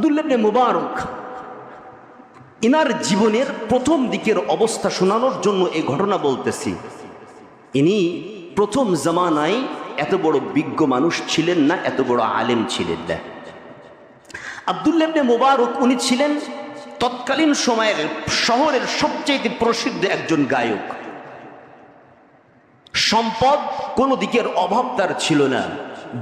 আবদুল্লাবনে মুবারক inner জীবনের প্রথম দিকের অবস্থা শোনানোর জন্য এই ঘটনা বলতেছি। ইনি প্রথম জামানায় এত বড় বিজ্ঞ মানুষ ছিলেন না, এত বড় আলেম ছিলেন না। আবদুল্লাবনে মুবারক উনি ছিলেন তৎকালীন সময়ের শহরের সবচেয়ে প্রসিদ্ধ একজন গায়ক। সম্পদ কোনো দিকের অভাব তার ছিল না।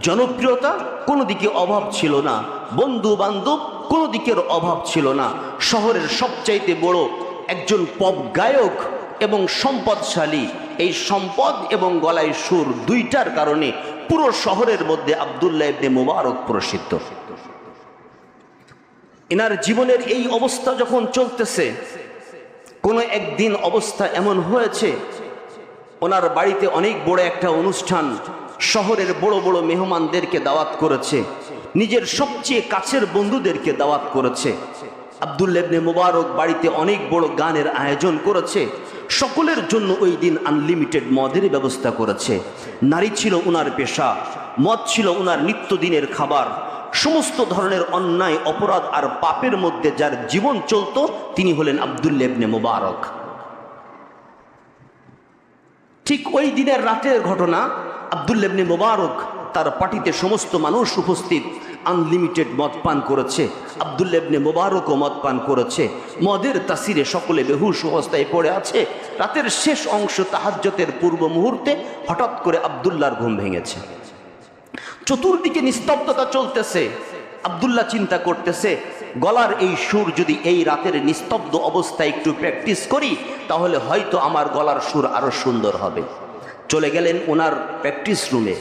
জনপ্রিয়তা কোনো দিকে অভাব ছিল না। বন্ধু বান্ধব কোনো দিকের অভাব ছিল না। শহরের সবচাইতে বড় একজন পপ গায়ক এবং সম্পদশালী। এই সম্পদ এবং গলায় সুর দুইটার কারণে পুরো শহরের মধ্যে আবদুল্লাহ ইবনে মুবারক প্রসিদ্ধ। এনার জীবনের এই অবস্থা যখন চলতেছে, কোনো একদিন অবস্থা এমন হয়েছে, ওনার বাড়িতে অনেক বড় একটা অনুষ্ঠান শহরের বড় বড় মেহমানদেরকে দাওয়াত করেছে। নিজের সবচেয়ে কাছের বন্ধুদেরকে দাওয়াত করেছে। আবদুল্লেবনে মুবারক বাড়িতে অনেক বড় গানের আয়োজন করেছে। সকলের জন্য ওই দিন আনলিমিটেড মদের ব্যবস্থা করেছে। নারী ছিল উনার পেশা, মদ ছিল উনার নিত্যদিনের খাবার। সমস্ত ধরনের অন্যায়, অপরাধ আর পাপের মধ্যে যার জীবন চলত, তিনি হলেন আবদুল্লেবনে মুবারক। ঠিক ওই দিনের রাতের ঘটনা আবদুল্লেবনে মোবারক তার পার্টিতে সমস্ত মানুষ উপস্থিত আনলিমিটেড মদ পান করেছে। আবদুল্লেবনে মোবারকও মদ পান করেছে। মদের তাসিরে সকলে বেহুশ অবস্থায় পড়ে আছে। রাতের শেষ অংশ তাহাজ্যতের পূর্ব মুহূর্তে হঠাৎ করে আবদুল্লার ঘুম ভেঙেছে। চতুর্দিকে নিস্তব্ধতা চলতেছে। আবদুল্লাহ চিন্তা করতেছে গলার এই সুর যদি এই রাতের নিস্তব্ধ অবস্থায় একটু প্র্যাকটিস করি, তাহলে হয়তো আমার গলার সুর আরও সুন্দর হবে। চলে গেলেন ওনার প্র্যাকটিস রুমে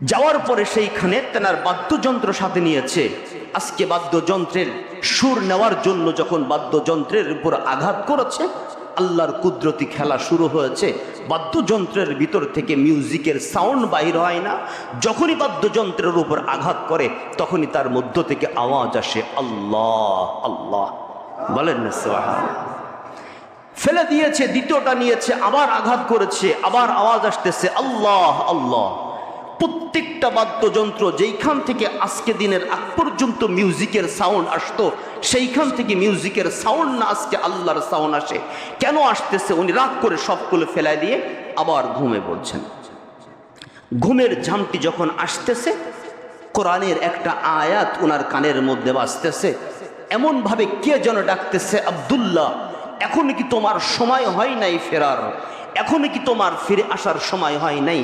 যাওয়ার পরে সেইখানে তেনার বাদ্যযন্ত্র সাথে নিয়েছে। আজকে বাদ্যযন্ত্রের সুর নেওয়ার জন্য যখন বাদ্যযন্ত্রের উপর আঘাত করেছে আল্লাহর কুদরতি খেলা শুরু হয়েছে। বাদ্যযন্ত্রের ভিতর থেকে মিউজিকের সাউন্ড বাহির হয় না। যখনই বাদ্যযন্ত্রের উপর আঘাত করে, তখনই তার মধ্য থেকে আওয়াজ আসে, আল্লাহ আল্লাহ। বলেন ফেলে দিয়েছে, দ্বিতীয়টা নিয়েছে, আবার আঘাত করেছে, আবার আওয়াজ আসতেছে, আল্লাহ আল্লাহ। প্রত্যেকটা বাদ্যযন্ত্র যেইখান থেকে আজকে দিনের আগ পর্যন্ত মিউজিকের সাউন্ড আসতো, সেইখান থেকে মিউজিকের সাউন্ড না আজকে আল্লাহর সাউন্ড আসে। কেন আসতেছে? উনি রাগ করে সবগুলো ফেলায় দিয়ে আবার ঘুমে পড়ছেন। ঘুমের ঝামটি যখন আসতেছে, কোরআনের একটা আয়াত ওনার কানের মধ্যে বাজতেছে। এমনভাবে কে যেন ডাকতেছে, আবদুল্লাহ, এখন কি তোমার সময় হয় নাই ফেরার? এখন কি তোমার ফিরে আসার সময় হয় নাই?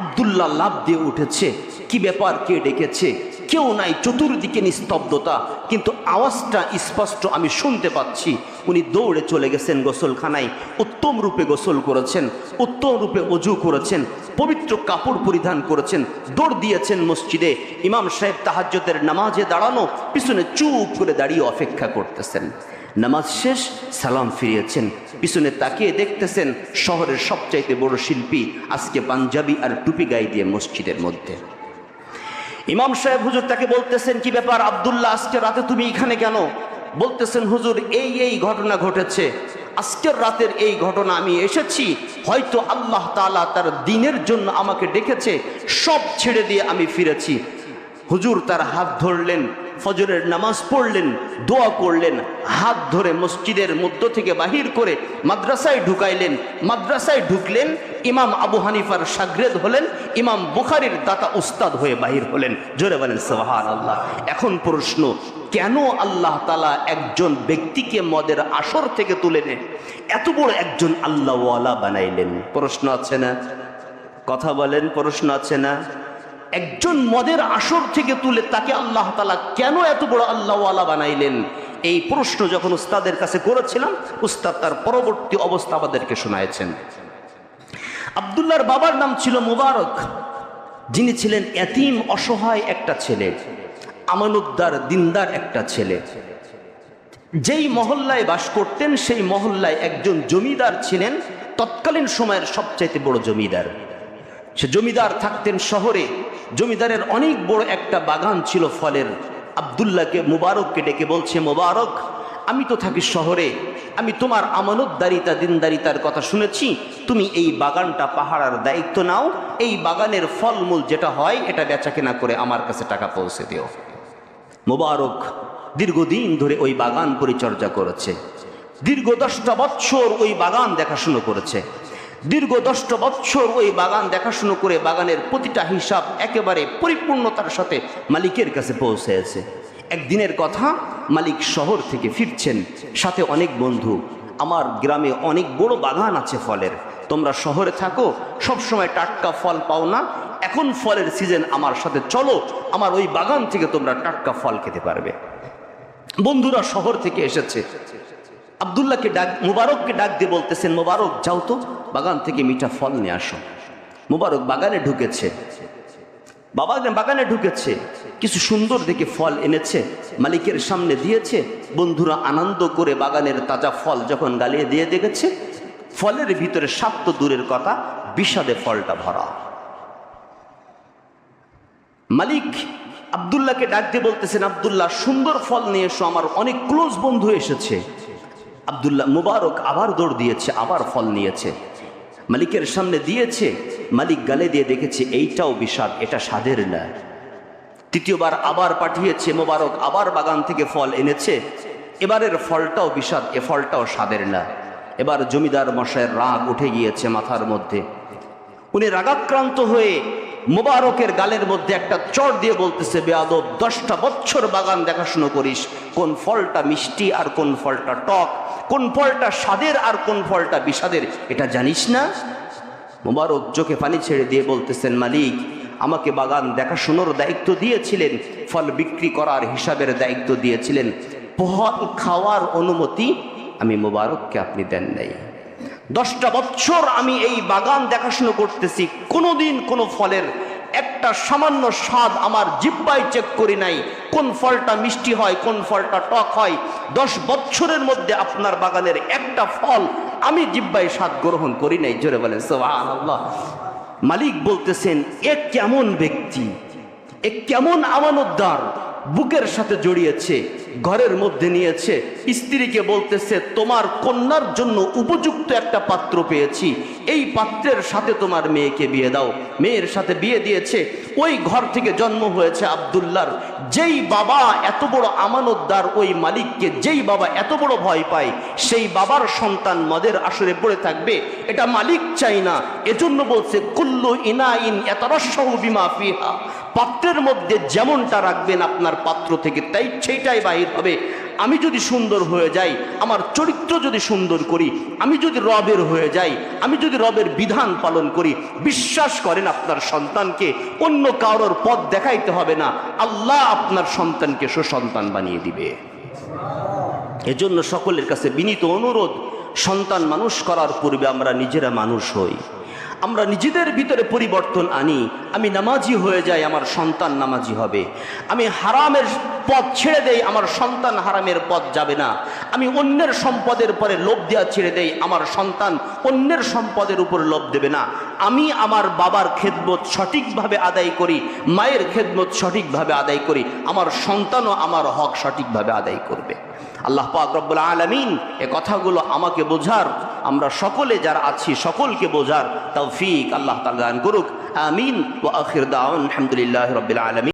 আবদুল্লাহ লাভ দিয়ে উঠেছে। কি ব্যাপার কে ডেকেছে? কেউ নাই, চতুর্দিকে নিস্তব্ধতা, কিন্তু আওয়াজটা স্পষ্ট আমি শুনতে পাচ্ছি। উনি দৌড়ে চলে গেছেন গোসলখানায়, উত্তম রূপে গোসল করেছেন, উত্তম রূপে অজু করেছেন, পবিত্র কাপড় পরিধান করেছেন, দৌড় দিয়েছেন মসজিদে। ইমাম সাহেব তাহাজ্যদের নামাজে দাঁড়ানো, পিছনে চুপ করে দাঁড়িয়ে অপেক্ষা করতেছেন। নামাজ শেষ, সালাম ফিরিয়েছেন। পিছনে তাকিয়ে দেখতেছেন শহরের সবচাইতে বড় শিল্পী, আজকে পাঞ্জাবি আর টুপি গায়ে দিয়ে মসজিদের মধ্যে। ইমাম সাহেব হুজুর তাকে বলতেছেন, কি ব্যাপার আবদুল্লাহ, আজকে রাতে তুমি এখানে কেন? বলতেছেন, হুজুর, এই এই ঘটনা ঘটেছে। আজকের রাতের এই ঘটনা আমি এসেছি। হয়তো আল্লাহ তালা তার দিনের জন্য আমাকে ডেকেছে। সব ছেড়ে দিয়ে আমি ফিরেছি। হুজুর তার হাত ধরলেন। ফজরের নামাজ পড়লেন, দোয়া করলেন, হাত ধরে মসজিদের মধ্য থেকে বাহির করে মাদ্রাসায় ঢুকাইলেন। মাদ্রাসায় ঢুকলেন, ইমাম আবু হানিফার সাগরেদ হলেন, ইমাম বুখারির দাতা উস্তাদ হয়ে বাহির হলেন। জোরে বলেন সোহান আল্লাহ এখন প্রশ্ন, কেন আল্লাহ তালা একজন ব্যক্তিকে মদের আসর থেকে তুলে নেন এত বড় একজন আল্লাহওয়ালা বানাইলেন। প্রশ্ন আছে না? কথা বলেন, প্রশ্ন আছে না? একজন মদের আসর থেকে তুলে তাকে আল্লাহ তালা কেন এত বড় আল্লাহওয়ালা বানাইলেন? এই প্রশ্ন যখন উস্তাদের কাছে করেছিলাম, উস্তাদ তার পরবর্তী অবস্থা আমাদেরকে শোনায়ছেন আবদুল্লাহর বাবার নাম ছিল মুবারক। যিনি ছিলেন এতিম, অসহায় একটা ছেলে আমানুদ্দার দিনদার একটা ছেলে। যেই মহল্লায় বাস করতেন, সেই মহল্লায় একজন জমিদার ছিলেন, তৎকালীন সময়ের সবচাইতে বড় জমিদার। সে জমিদার থাকতেন শহরে। জমিদারের অনেক বড় একটা বাগান ছিল ফলের। আবদুল্লাহকে মুবারককে ডেকে বলছে, মুবারক, আমি তো থাকি শহরে। আমি তোমার আমানতদারিতা, দিনদারিতার কথা শুনেছি। তুমি এই বাগানটা পাহারার দায়িত্ব নাও। এই বাগানের ফলমূল যেটা হয়, এটা বেচা কেনা করে আমার কাছে টাকা পৌঁছে দিও। মোবারক দীর্ঘদিন ধরে ওই বাগান পরিচর্যা করেছে। দীর্ঘ দশটা বৎসর ওই বাগান দেখাশুনো করেছে। দীর্ঘ দশটা বৎসর ওই বাগান দেখাশুনো করে বাগানের প্রতিটা হিসাব একেবারে পরিপূর্ণতার সাথে মালিকের কাছে পৌঁছেছে একদিনের কথা মালিক শহর থেকে ফিরছেন, সাথে অনেক বন্ধু। আমার গ্রামে অনেক বড় বাগান আছে ফলের। তোমরা শহরে থাকো, সব সময় টাটকা ফল পাও না। এখন ফলের সিজন আমার সাথে চলো, আমার ওই বাগান থেকে তোমরা টাটকা ফল খেতে পারবে। বন্ধুরা শহর থেকে এসেছে। আবদুল্লাহকে ডাক, মুবারককে ডাক দিয়ে বলতেছেন, মুবারক, যাও তো বাগান থেকে মিঠা ফল নিয়ে আসো। মুবারক বাগানে ঢুকেছে। বাবা বাগানে ঢুকেছে, কিছু সুন্দর দেখে ফল এনেছে, মালিকের সামনে দিয়েছে। বন্ধুরা আনন্দ করে বাগানের তাজা ফল যখন গালিয়ে দিয়ে দেখেছে, ফলের ভিতরে সাত দূরের কথা, বিষাদে ফলটা ভরা। মালিক আবদুল্লাহকে ডাক দিয়ে বলতেছেন, আবদুল্লাহ, সুন্দর ফল নিয়ে এসো, আমার অনেক ক্লোজ বন্ধু এসেছে। আবদুল্লাহ মুবারক আবার দৌড় দিয়েছে, আবার ফল নিয়েছে। মালিকের সামনে দিয়েছে, মালিক গালে দিয়ে দেখেছে, এইটাও বিষাদ এটা স্বাদের না। তৃতীয়বার আবার পাঠিয়েছে মোবারক, আবার বাগান থেকে ফল এনেছে। এবারের ফলটাও বিষাদ এ ফলটাও স্বাদের না। এবার জমিদার মশাইয়ের রাগ উঠে গিয়েছে মাথার মধ্যে। উনি রাগাক্রান্ত হয়ে মোবারকের গালের মধ্যে একটা চর দিয়ে বলতেছে, বেয়াদব, দশটা বছর বাগান দেখাশুনো করিস। কোন ফলটা মিষ্টি আর কোন ফলটা টক? কোন ফলটা স্বাদের আর কোন ফলটা বিষাদের? এটা জানিস না? মোবারক চোখে পানি ছেড়ে দিয়ে বলতেছেন, মালিক, আমাকে বাগান দেখাশুনোর দায়িত্ব দিয়েছিলেন, ফল বিক্রি করার হিসাবের দায়িত্ব দিয়েছিলেন। ফল খাওয়ার অনুমতি আমি মোবারককে আপনি দেন নাই। দশটা বছর আমি এই বাগান দেখাশুনো করতেছি। কোনোদিন কোনো ফলের একটা সামান্য স্বাদ আমার জিব্বায় চেক করি নাই। কোন ফলটা মিষ্টি হয়, কোন ফলটা টক হয়। দশ বছরের মধ্যে আপনার বাগানের একটা ফল আমি জিব্বায় স্বাদ গ্রহণ করি নাই। জোরে বলেন সোহান মালিক বলতেছেন, এ কেমন ব্যক্তি? এ কেমন আমানতদার? বুকের সাথে জড়িয়েছে, ঘরের মধ্যে নিয়েছে। স্ত্রীকে বলতেছে, তোমার কন্যার জন্য উপযুক্ত একটা পাত্র পেয়েছি। এই পাত্রের সাথে তোমার মেয়েকে বিয়ে দাও। মেয়ের সাথে বিয়ে দিয়েছে। ওই ঘর থেকে জন্ম হয়েছে আবদুল্লার। যেই বাবা এত বড় আমানতদার ওই মালিককে, যেই বাবা এত বড় ভয় পায়, সেই বাবার সন্তান মদের আসরে পড়ে থাকবে। এটা মালিক চাই না। এজন্য বলছে, কুল্লু ইনাইন এতরসহ বিমা ফিহা। পাত্রের মধ্যে যেমনটা রাখবেন আপনার পাত্র থেকে, তাই সেইটাই বাহির হবে। আমি যদি সুন্দর হয়ে যাই, আমার চরিত্র যদি সুন্দর করি, আমি যদি রবের হয়ে যাই, আমি যদি রবের বিধান পালন করি, বিশ্বাস করেন আপনার সন্তানকে, অন্য কারোর পথ দেখাইতে হবে না। আল্লাহ আপনার সন্তানকে সুসন্তান বানিয়ে দিবে। এজন্য সকলের কাছে বিনীত অনুরোধ, সন্তান মানুষ করার পূর্বে আমরা নিজেরা মানুষ হই। আমরা নিজেদের ভিতরে পরিবর্তন আনি। আমি নামাজি হয়ে যাই, আমার সন্তান নামাজি হবে। আমি হারামের পথ ছেড়ে দেই, আমার সন্তান হারামের পথ যাবে না। আমি অন্যের সম্পদের পরে লোভ দেওয়া ছেড়ে দেই, আমার সন্তান অন্যের সম্পদের উপর লোভ দেবে না। আমি আমার বাবার খেদমত সঠিকভাবে আদায় করি, মায়ের খেদমত সঠিকভাবে আদায় করি, আমার সন্তানও আমার হক সঠিকভাবে আদায় করবে। আল্লাহ পাক রব্বুল আলমিন এ কথাগুলো আমাকে বোঝার আমরা সকলে যারা আছি সকলকে বোঝার তৌফিক আল্লাহ দান করুক। আমিন। ও আখির দাউন আলহামদুলিল্লাহ রবিল আলমিন।